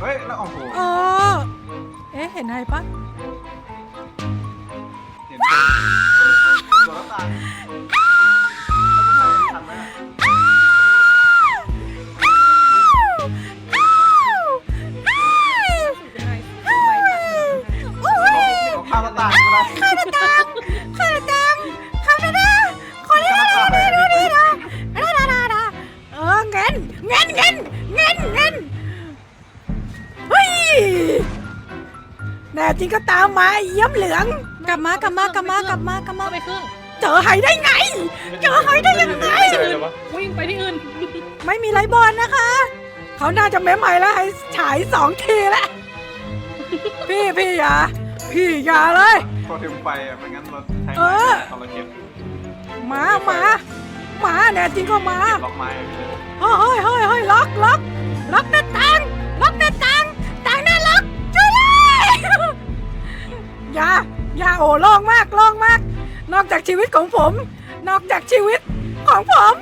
เฮ้ยแล้วโอ้โหอ๋อเอ๊ะเห็นอะไรปะเห็นตัวน้ำตาลแล้วคุณทันไหมอะโอ้ยเอาข้าวน้ำตาลมาได้ข้าราชการข้าราชการข้าราชการขอนี่ข้าวน้ำตาลดูดินะดาดาดาดาเออเงินเงินเงินเงินเงินเฮ้ย แน่จริงก็ตามมาไอ้เยี่ยมเหลือง กลับมากลับมากลับมากลับมากลับมา เข้าไปครึ่งเจอหายได้ไง เจอหายได้ยังไงไปที่อื่นวิ่งไปที่อื่น ไม่มีไรบอลนะคะ เขาน่าจะแม้ใหม่แล้วให้ฉายสองทีแล้ว พี่พี่อย่าพี่อย่าเลย พอถึงไปอะไม่งั้นเราใช้เอไม้อตอนเราเก็บหมาหมาหมาแน่จริงก็หมาเก็บล็อกไม้ไปเลยเฮ้ยเฮ้ยเฮ้ยเฮ้ยล็อกล็อก โล่งมากโล่งมาก นอกจากชีวิตของผม นอกจากชีวิตของผม